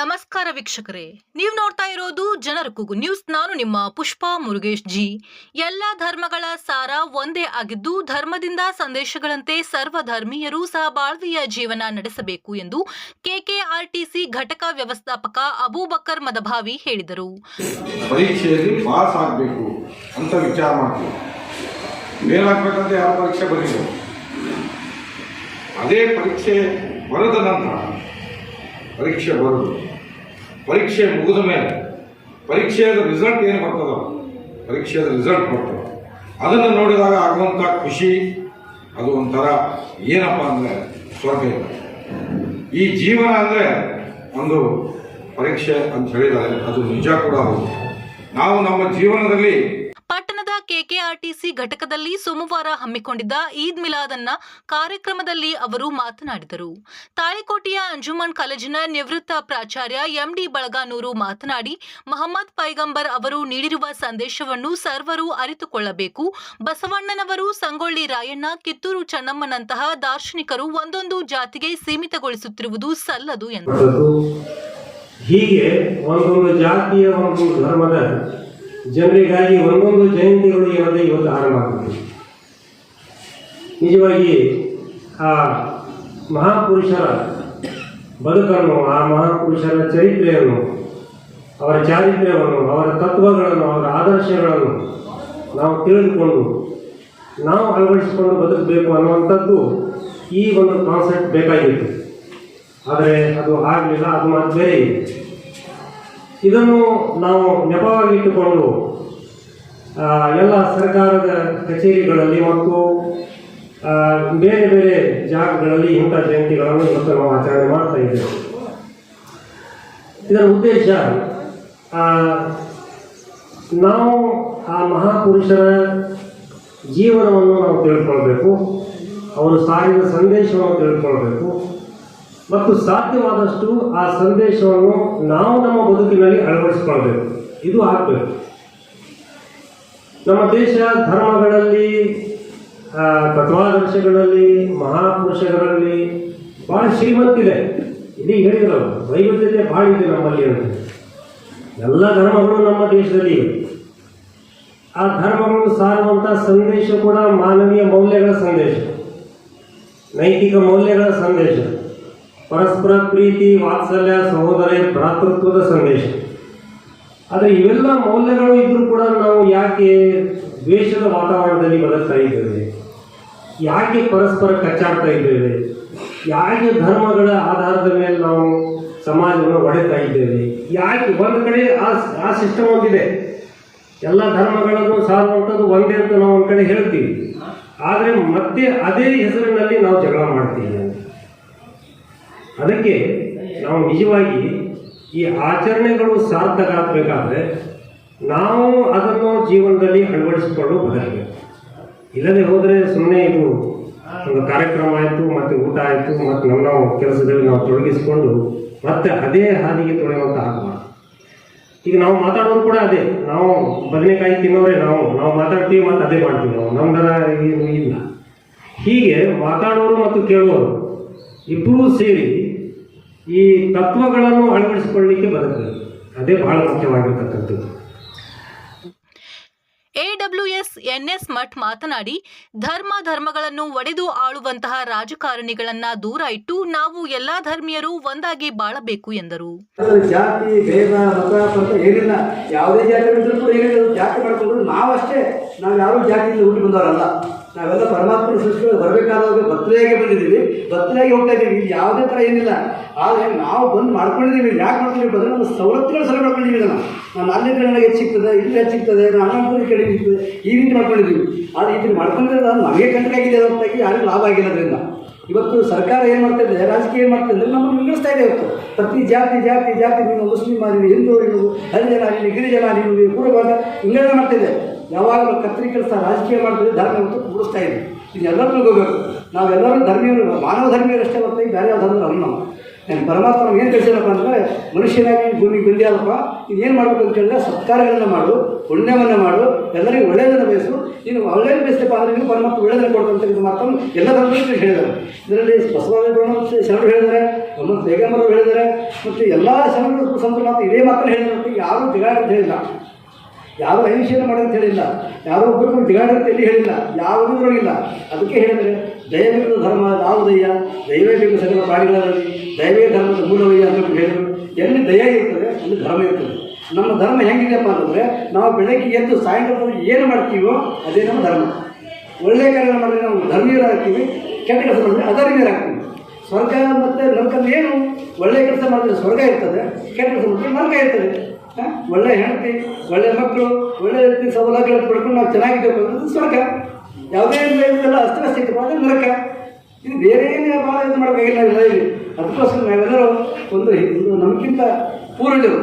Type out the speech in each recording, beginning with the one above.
ನಮಸ್ಕಾರ ವೀಕ್ಷಕರೇ. ನೀವು ನೋಡ್ತಾ ಇರೋದು ಜನರ ಕೂಗು ನ್ಯೂಸ್. ನಾನು ನಿಮ್ಮ ಪುಷ್ಪಾ ಮುರುಗೇಶ್ ಜಿ. ಎಲ್ಲ ಧರ್ಮಗಳ ಸಾರ ಒಂದೇ ಆಗಿದ್ದು, ಧರ್ಮದಿಂದ ಸಂದೇಶಗಳಂತೆ ಸರ್ವ ಧರ್ಮೀಯರು ಸಹಬಾಳ್ವೆಯ ಜೀವನ ನಡೆಸಬೇಕು ಎಂದು ಕೆಕೆಆರ್ಟಿಸಿ ಘಟಕ ವ್ಯವಸ್ಥಾಪಕ ಅಬೂಬಕರ್ ಮದಭಾವಿ ಹೇಳಿದರು. ಪರೀಕ್ಷೆಯಲ್ಲಿ ಪಾಸ್ ಆಗಬೇಕು ಅಂತ ವಿಚಾರ ಯಾವ ಪರೀಕ್ಷೆ ಬರೀಬೇಕು ಅದೇ ಪರೀಕ್ಷೆ ನಂತರ ಪರೀಕ್ಷೆ ಬರೆದು. ಪರೀಕ್ಷೆ ಮುಗಿದ ಮೇಲೆ ಪರೀಕ್ಷೆಯ ರಿಸಲ್ಟ್ ಏನು ಬರ್ತದ ಪರೀಕ್ಷೆಯ ರಿಸಲ್ಟ್ ಬರ್ತದೆ ಅದನ್ನು ನೋಡಿದಾಗ ಆಗುವಂಥ ಖುಷಿ, ಅದು ಒಂಥರ ಏನಪ್ಪ ಅಂದರೆ ಸ್ವರ್ಗ ಈ ಜೀವನ ಅಂದರೆ ಒಂದು ಪರೀಕ್ಷೆ ಅಂತ ಹೇಳಿದರೆ ಅದು ನಿಜ ಕೂಡ ಹೌದು. ನಾವು ನಮ್ಮ ಜೀವನದಲ್ಲಿ ಕೆಕೆಆರ್ಟಿಸಿ ಘಟಕದಲ್ಲಿ ಸೋಮವಾರ ಹಮ್ಮಿಕೊಂಡಿದ್ದ ಈದ್ ಮಿಲಾದನ್ನ ಕಾರ್ಯಕ್ರಮದಲ್ಲಿ ಅವರು ಮಾತನಾಡಿದರು. ತಾಳಿಕೋಟೆಯ ಅಂಜುಮನ್ ಕಾಲೇಜಿನ ನಿವೃತ್ತ ಪ್ರಾಚಾರ್ಯ ಎಂಡಿ ಬಳಗಾನೂರು ಮಾತನಾಡಿ, ಮಹಮ್ಮದ್ ಪೈಗಂಬರ್ ಅವರು ನೀಡಿರುವ ಸಂದೇಶವನ್ನು ಸರ್ವರು ಅರಿತುಕೊಳ್ಳಬೇಕು. ಬಸವಣ್ಣನವರು ಸಂಗೊಳ್ಳಿ ರಾಯಣ್ಣ, ಕಿತ್ತೂರು ಚೆನ್ನಮ್ಮನಂತಹ ದಾರ್ಶನಿಕರು ಒಂದೊಂದು ಜಾತಿಗೆ ಸೀಮಿತಗೊಳಿಸುತ್ತಿರುವುದು ಸಲ್ಲದು ಎಂದರು. ಹೀಗೆ ಒಂದೊಂದು ಜಾತಿಯ ಒಂದು ಧರ್ಮದ ಜನರಿಗಾಗಿ ಒಂದೊಂದು ಜಯಂತಿಗಳು ಏನದೆ ಇವತ್ತು ಆರಂಭ ನಿಜವಾಗಿ ಆ ಮಹಾಪುರುಷರ ಬದುಕನ್ನು, ಆ ಮಹಾಪುರುಷರ ಚರಿತ್ರೆಯನ್ನು, ಅವರ ಚಾರಿತ್ರ್ಯವನ್ನು, ಅವರ ತತ್ವಗಳನ್ನು, ಅವರ ಆದರ್ಶಗಳನ್ನು ನಾವು ತಿಳಿದುಕೊಂಡು, ನಾವು ಅಳವಡಿಸಿಕೊಂಡು ಬದುಕಬೇಕು ಅನ್ನುವಂಥದ್ದು ಈ ಒಂದು ಕಾನ್ಸೆಪ್ಟ್ ಬೇಕಾಗಿತ್ತು. ಆದರೆ ಅದು ಆಗಲಿಲ್ಲ, ಅದು ಮಾತ್ರ ಬೇರೆ ಇದೆ. ಇದನ್ನು ನಾವು ನೆಪವಾಗಿಟ್ಟುಕೊಂಡು ಎಲ್ಲ ಸರ್ಕಾರದ ಕಚೇರಿಗಳಲ್ಲಿ ಮತ್ತು ಬೇರೆ ಬೇರೆ ಜಾಗಗಳಲ್ಲಿ ಇಂಥ ಜಯಂತಿಗಳನ್ನು ಇವತ್ತು ನಾವು ಆಚರಣೆ ಮಾಡ್ತಾ ಇದ್ದೇವೆ. ಇದರ ಉದ್ದೇಶ ನಾವು ಆ ಮಹಾಪುರುಷರ ಜೀವನವನ್ನು ನಾವು ತಿಳ್ಕೊಳ್ಬೇಕು, ಅವರು ಸಾರಿದ ಸಂದೇಶವನ್ನು ತಿಳ್ಕೊಳ್ಬೇಕು ಮತ್ತು ಸಾಧ್ಯವಾದಷ್ಟು ಆ ಸಂದೇಶವನ್ನು ನಾವು ನಮ್ಮ ಬದುಕಿನಲ್ಲಿ ಅಳವಡಿಸಿಕೊಳ್ಬೇಕು ಇದು ಆಗ್ಬೇಕು ನಮ್ಮ ದೇಶ ಧರ್ಮಗಳಲ್ಲಿ ತತ್ವಾದರ್ಶಗಳಲ್ಲಿ, ಮಹಾಪುರುಷಗಳಲ್ಲಿ ಭಾಳ ಶ್ರೀಮಂತಿದೆ. ಇಡೀ ಹೇಳಿದ್ರು ವೈವಿಧ್ಯತೆ ಭಾಳ ಇದೆ ನಮ್ಮಲ್ಲಿ ಅಂತ. ಎಲ್ಲ ಧರ್ಮಗಳು ನಮ್ಮ ದೇಶದಲ್ಲಿ ಆ ಧರ್ಮಗಳು ಸಾರುವಂಥ ಸಂದೇಶ ಕೂಡ ಮಾನವೀಯ ಮೌಲ್ಯಗಳ ಸಂದೇಶ. ನೈತಿಕ ಮೌಲ್ಯಗಳ ಸಂದೇಶ. ಪರಸ್ಪರ ಪ್ರೀತಿ, ವಾತ್ಸಲ್ಯ, ಸಹೋದರ, ಭ್ರಾತೃತ್ವದ ಸಂದೇಶ. ಆದರೆ ಇವೆಲ್ಲ ಮೌಲ್ಯಗಳು ಇದ್ರೂ ಕೂಡ ನಾವು ಯಾಕೆ ದ್ವೇಷದ ವಾತಾವರಣದಲ್ಲಿ ಬದುಕ್ತಾ ಇದ್ದೇವೆ? ಯಾಕೆ ಪರಸ್ಪರ ಕಚ್ಚಾಡ್ತಾ ಇದ್ದೇವೆ? ಯಾಕೆ ಧರ್ಮಗಳ ಆಧಾರದ ಮೇಲೆ ನಾವು ಸಮಾಜವನ್ನು ಒಡೆತಾ ಇದ್ದೇವೆ? ಯಾಕೆ ಒಂದು ಕಡೆ ಆ ಸಿಸ್ಟಮ್ ಒಂದಿದೆ. ಎಲ್ಲ ಧರ್ಮಗಳನ್ನು ಸಾರುವಂಥದ್ದು ಒಂದೇ ಅಂತ ನಾವು ಒಂದು ಕಡೆ ಹೇಳ್ತೀವಿ. ಆದರೆ ಮತ್ತೆ ಅದೇ ಹೆಸರಿನಲ್ಲಿ ನಾವು ಜಗಳ ಮಾಡ್ತೀವಿ. ಅದಕ್ಕೆ ನಾವು ನಿಜವಾಗಿ ಈ ಆಚರಣೆಗಳು ಸಾರ್ಥಕ ಆಗಬೇಕಾದ್ರೆ ನಾವು ಅದನ್ನು ಜೀವನದಲ್ಲಿ ಅಳವಡಿಸಿಕೊಂಡು ಬರಬೇಕು ಇಲ್ಲದೆ ಹೋದರೆ ಸುಮ್ಮನೆ ಇದು ಒಂದು ಕಾರ್ಯಕ್ರಮ ಆಯಿತು, ಮತ್ತು ಊಟ ಆಯಿತು, ಮತ್ತು ನಮ್ಮ ನಾವು ಕೆಲಸದಲ್ಲಿ ನಾವು ತೊಡಗಿಸಿಕೊಂಡು ಮತ್ತೆ ಅದೇ ಹಾದಿಗೆ ತೊಳೆಯುವಂತ ಆಗಬಾರ್ದು ಈಗ ನಾವು ಮಾತಾಡೋದು ಕೂಡ ಅದೇ. ನಾವು ಬದನೆಕಾಯಿ ತಿನ್ನೋರೆ ನಾವು ನಾವು ಮಾತಾಡ್ತೀವಿ ಮತ್ತು ಅದೇ ಮಾಡ್ತೀವಿ ನಾವು. ನಮ್ದರ ಏನು ಇಲ್ಲ. ಹೀಗೆ ಮಾತಾಡೋರು ಮತ್ತು ಕೇಳೋರು ಇಬ್ಬರೂ ಸೇರಿ ಈ ತತ್ವಗಳನ್ನು ಅಳವಡಿಸಿಕೊಳ್ಳಲಿಕ್ಕೆ ಬರುತ್ತದೆ ಅದೇ ಬಹಳ ಮುಖ್ಯವಾಗಿರ್ತಕ್ಕಂಥದ್ದು. ಎಡಬ್ಲ್ಯೂಎಸ್ ಎನ್ಎಸ್ ಮಠ್ ಮಾತನಾಡಿ ಧರ್ಮ ಧರ್ಮಗಳನ್ನು ಒಡೆದು ಆಳುವಂತಹ ರಾಜಕಾರಣಿಗಳನ್ನ ದೂರ ಇಟ್ಟು ನಾವು ಎಲ್ಲಾ ಧರ್ಮೀಯರು ಒಂದಾಗಿ ಬಾಳಬೇಕು ಎಂದರು. ಜಾತಿ ಭೇದ ಏನಿಲ್ಲ. ಯಾವುದೇ ಜಾತಿ ನಾವಷ್ಟೇ. ನಾವು ಯಾರು ಜಾತಿಯಿಂದ ಹುಟ್ಟಿ ಬಂದವರಲ್ಲ. ನಾವೆಲ್ಲ ಪರಮಾತ್ಮನ ಸೃಷ್ಟಿಗಳು ಬರಬೇಕಾದಾಗ ಬತ್ತಲೆಯಾಗಿ ಬಂದಿದ್ದೀವಿ. ಬತ್ತಲೆಯಾಗಿ ಹೋಗ್ತಾ ಇದ್ದೀವಿ. ಇಲ್ಲಿ ಯಾವುದೇ ಥರ ಏನಿಲ್ಲ. ಆದರೆ ನಾವು ಬಂದು ಮಾಡ್ಕೊಂಡಿದ್ದೀವಿ. ಯಾಕೆ ಮಾಡ್ತೀವಿ ಬಂದರೆ ನಮ್ಮ ಸವಲತ್ತುಗಳು ಸರಿ ಮಾಡ್ಕೊಂಡಿದ್ದೀವಿ ಇದನ್ನು ನಾನು ಅಲ್ಲಿ ಕಡೆ ನನಗೆ ಹೆಚ್ಚು ಸಿಗ್ತದೆ, ಇಲ್ಲಿ ಹೆಚ್ಚು ಸಿಗ್ತದೆ, ನಾನು ಅನ್ನೋದು ಕಡೆ ಸಿಗ್ತದೆ ಈ ರೀತಿ ಮಾಡ್ಕೊಂಡಿದ್ದೀವಿ. ಆದರೆ ಇದನ್ನು ಮಾಡ್ಕೊಂಡಿರೋದು ನಮಗೆ ಆಗಿದೆ ಅಂತಾಗಿ ಯಾರಿಗೂ ಲಾಭ ಆಗಿಲ್ಲ ಅದರಿಂದ. ಇವತ್ತು ಸರ್ಕಾರ ಏನು ಮಾಡ್ತಾ ಇದೆ? ರಾಜಕೀಯ ಏನು ಮಾಡ್ತಾ ಇದ್ದಾರೆ ನಮ್ಮನ್ನು ವಿಂಗಡಿಸ್ತಾ ಇದೆ ಇವತ್ತು. ಪ್ರತಿ ಜಾತಿ ಜಾತಿ ಜಾತಿ ನೀವು ಮುಸ್ಲಿಮ್ ನೀವು ಹಿಂದೂ ನೀವು ಹರಿಜನ ನೀವು ಗಿರಿಜನ ನೀವು ನೀವು ಪೂರ್ವಭಾಗ ವಿಂಗಡಣೆ ಮಾಡ್ತಾ ಇದೆ. ಯಾವಾಗಲೂ ಕತ್ತರಿ ಕೆಲಸ ರಾಜಕೀಯ ಮಾಡಿದ್ರೆ ಧರ್ಮ ಇವತ್ತು ಕೂಡಿಸ್ತಾ ಇದೆ. ಇದೆಲ್ಲರೂ ಹೋಗಬೇಕು ನಾವೆಲ್ಲರೂ ಧರ್ಮೀಯರು, ಮಾನವ ಧರ್ಮೀಯರಷ್ಟೇ ಬರ್ತೀವಿ ಬೇರೆ ಯಾವ ಧರ್ಮ ಅಲ್ಲ ನಾವು. ನಾನು ಪರಮಾತ್ಮ ಏನು ಕಳಿಸಿದಪ್ಪ ಅಂದರೆ, ಮನುಷ್ಯನಾಗಿ ಭೂಮಿಗೆ ಇದು ಏನು ಮಾಡಬೇಕು ಅಂತ ಹೇಳಿದ್ರೆ ಸತ್ಕಾರಗಳನ್ನು ಮಾಡು, ಪುಣ್ಯವನ್ನು ಮಾಡು, ಎಲ್ಲರಿಗೂ ಒಳ್ಳೆಯದನ್ನು ಬಯಸು. ನೀನು ಒಳ್ಳೆಯದು ಬಯಸ್ತಪ್ಪ ಅಂದರೆ ನೀವು ಪರಮಾತ್ಮ ಒಳ್ಳೆಯದನ್ನು ಕೊಡ್ತಂತ ಇದು ಮಾತ್ರ ಎಲ್ಲ ಧರ್ಮದಲ್ಲಿ ಹೇಳಿದ್ದಾರೆ. ಇದರಲ್ಲಿ ಬಸವರಾಜ ಶರಣರು ಹೇಳಿದ್ದಾರೆ ಮೊಹಮ್ಮದ್ ಬೇಗಮರು ಹೇಳಿದ್ದಾರೆ, ಮತ್ತು ಎಲ್ಲ ಶರಣರು ಸಂತ ಇದೇ ಮಾತ್ರ ಹೇಳಿದ್ರು ಯಾರೂ ಅಂತ ಹೇಳಿಲ್ಲ ಯಾರು ಅಹಿಂಸೆಯನ್ನು ಮಾಡಿ ಅಂತ ಹೇಳಿಲ್ಲ. ಯಾರೋ ಒಬ್ಬರು ಅಂತ ಎಲ್ಲಿ ಹೇಳಿಲ್ಲ. ಯಾವುದೂ ಇರಲಿಲ್ಲ ಅದಕ್ಕೆ ಹೇಳಿದರೆ ದೈವಿಕ ಧರ್ಮ ಯಾವುದಯ್ಯ? ದೈವೇ ಬೇಕು ಸಕಲ ಪ್ರಾಣಿಗಳಲ್ಲಿ ದೈವೇ ಧರ್ಮದ ಮೂಲವಯ್ಯ ಅಂತ ಹೇಳಿದರು. ಎಲ್ಲಿ ದಯ ಇರ್ತದೆ, ಅಲ್ಲಿ ಧರ್ಮ ಇರ್ತದೆ. ನಮ್ಮ ಧರ್ಮ ಹೆಂಗಿದೆಯಪ್ಪ ಅಂತಂದರೆ, ನಾವು ಬೆಳಗ್ಗೆ ಎದ್ದು ಸಾಯಂಕಾಲದಲ್ಲಿ ಏನು ಮಾಡ್ತೀವೋ ಅದೇ ನಮ್ಮ ಧರ್ಮ. ಒಳ್ಳೆಯ ಕಾರ್ಯ ಮಾಡಿದ್ರೆ ನಾವು ಧರ್ಮೀಯರಾಗ್ತೀವಿ, ಕೆಟ್ಟ ಕೆಲಸ ಮಾಡಿದ್ರೆ ಅಧರ್ಮೀಯರಾಗ್ತೀವಿ. ಸ್ವರ್ಗ ಮತ್ತು ನರಕಲ್ಲಿ ಏನು? ಒಳ್ಳೆಯ ಕೆಲಸ ಮಾಡಿದ್ರೆ ಸ್ವರ್ಗ ಇರ್ತದೆ, ಕೆಟ್ಟ ಕೆಲಸ ಮಾಡಿದ್ರೆ ನರಕ ಇರ್ತದೆ? ಒಳ್ಳೆ ಹೆಂಡತಿ, ಒಳ್ಳೆ ಮಕ್ಕಳು ಒಳ್ಳೆ ರೀತಿ ಸೌಲಭ್ಯಗಳನ್ನು ಪಡ್ಕೊಂಡು ನಾವು ಚೆನ್ನಾಗಿದ್ದೇವೆ ಅನ್ನೋದು ಸ್ವರ್ಗ. ಯಾವುದೇ ಇಲ್ಲ ಅಸ್ತವ್ಯಸ್ತ ಇತ್ತು ಅಂದರೆ ನರಕ. ಇದು ಬೇರೆ ಏನೇ ಭಾಳ ಇದು ಮಾಡಬೇಕಿಲ್ಲ ಅದಕ್ಕೋಸ್ಕರ ನಾವೆಲ್ಲರೂ ಒಂದು ಒಂದು ನಮಗಿಂತ ಪೂರ್ವಜರು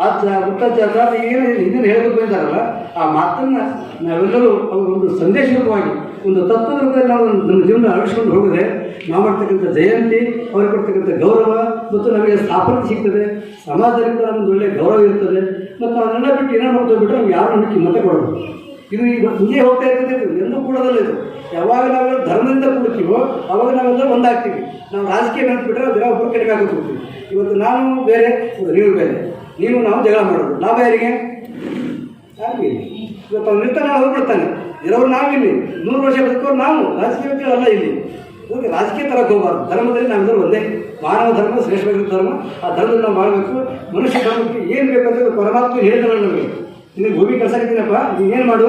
ಆಚ ಮುತ್ತಾಚಾರ ಏನು ಹಿಂದಿನ ಹೇಳಬೇಕು ಅಂತಾರಲ್ಲ ಆ ಮಾತನ್ನು ನಾವೆಲ್ಲರೂ ಅವ್ರ ಒಂದು ಸಂದೇಶ ರೂಪವಾಗಿ ಒಂದು ತತ್ವದ ರೂಪದಲ್ಲಿ ನಾವು ನಮ್ಮ ಜೀವನ ಅಳಿಸ್ಕೊಂಡು ಹೋಗಿದ್ರೆ, ನಾವು ಮಾಡ್ತಕ್ಕಂಥ ಜಯಂತಿ, ಅವ್ರಿಗೆ ಕೊಡ್ತಕ್ಕಂಥ ಗೌರವ ಮತ್ತು ನಮಗೆ ಸ್ಥಾಪನೆ ಸಿಗ್ತದೆ. ಸಮಾಜದಿಂದ ನಮ್ಗೆ ಒಳ್ಳೆಯ ಗೌರವ ಇರ್ತದೆ. ಮತ್ತು ಅವನ್ನೆಲ್ಲ ಬಿಟ್ಟು ಏನೋ ಮಾಡ್ತಾ ಬಿಟ್ಟು ನಮ್ಗೆ ಯಾರು ನಮಗೆ ಕಿಮ್ಮತ್ತೆ ಕೊಡೋದು. ಇದು ಈಗ ಹಿಂದೆ ಹೋಗ್ತಾ ಇರ್ತದೆ ಎಂದೂ ಕೂಡೋದಲ್ಲ ಇದು. ಯಾವಾಗ ನಾವು ಧರ್ಮದಿಂದ ಕೂಡ್ತೀವೋ ಅವಾಗ ನಾವೆಲ್ಲ ಒಂದಾಗ್ತೀವಿ. ನಾವು ರಾಜಕೀಯ ನೆನ್ಸ್ಬಿಟ್ರೆ ದಿನ ಒಬ್ಬರು ಕಡಿಮೆ ಹೋಗ್ತೀವಿ ಇವತ್ತು ನಾನು ಬೇರೆ ನೀವು ಬೇರೆ. ನೀವು ನಾವು ಜಗಳ ಮಾಡೋದು. ಲಾಭ ಯಾರಿಗೆ? ಯಾರಿಗೂ? ಇವತ್ತು ಅವ್ನು ಇರ್ತಾನೆ ಅವ್ರು ಬಿಡ್ತಾನೆ ಇರೋರು ನಾವಿಲ್ಲಿ. ನೂರು ವರ್ಷ ಬದುಕೋರು ನಾವು. ರಾಜಕೀಯ ವ್ಯಕ್ತಿಗಳಲ್ಲ ಇಲ್ಲಿ. ಹೋಗಿ ರಾಜಕೀಯ ತರಕ್ಕೆ ಹೋಗಬಾರ್ದು. ಧರ್ಮದಲ್ಲಿ ನಾವೆಲ್ಲರೂ ಒಂದೇ. ಮಾನವ ಧರ್ಮ ಶ್ರೇಷ್ಠವಾಗಿರೋ ಧರ್ಮ. ಆ ಧರ್ಮದಲ್ಲಿ ನಾವು ಮಾಡಬೇಕು. ಮನುಷ್ಯ ಧರ್ಮಕ್ಕೆ ಏನು ಬೇಕಂದ್ರೆ ಪರಮಾತ್ಮ ಹೇಳಿದ್ರೆ ನಮಗೆ. ನಿನಗೆ ಭೂಮಿ ನೀನು ನೀನೇನು ಮಾಡು?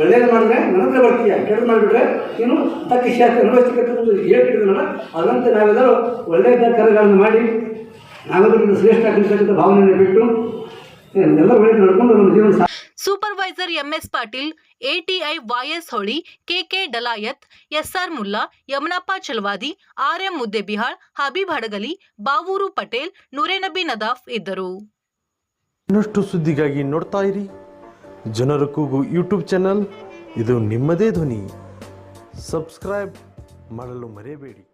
ಒಳ್ಳೇದು ಮಾಡಿದ್ರೆ ನನ್ನ ಬರ್ತೀಯ. ಕೆಟ್ಟದ್ದು ಮಾಡಿಬಿಟ್ರೆ ನೀನು ತಕ್ಕ ಶಾಸ್ತ್ರ ಅನುಭವಿಸ್ತಕ್ಕಂಥದ್ದು ಹೇಳ್ತಿದ್ದೀನಲ್ಲ ಅದಂತೆ ನಾವೆಲ್ಲರೂ ಒಳ್ಳೆಯ ಕರೆಗಳನ್ನು ಮಾಡಿ ನಾವೆಲ್ಲರೂ ಶ್ರೇಷ್ಠ ಆಗಿರ್ತಕ್ಕಂಥ ಭಾವನೆಯನ್ನು ಬಿಟ್ಟು ಎಲ್ಲರೂ ಒಳ್ಳೆದು ನಡ್ಕೊಂಡು ನಮ್ಮ ಜೀವನ ಸಾ supervisor MS Patil ATI YS Holi KK Dalayat SR Mulla Yamanappa Chalavadi RM Muddebihal Habib Hadagali Bavur Patel Nurenabi Nadaf ಇದ್ದರು. ಇನ್ನಷ್ಟು ಸುದ್ದಿಗಾಗಿ ನೋಡ್ತಾ ಇರಿ. ಜನರ ಕೂಗು ಯೂಟ್ಯೂಬ್ ಚಾನಲ್. ಇದು ನಿಮ್ಮದೇ ಧ್ವನಿ. ಸಬ್ಸ್ಕ್ರೈಬ್ ಮಾಡಲು ಮರೆಯಬೇಡಿ.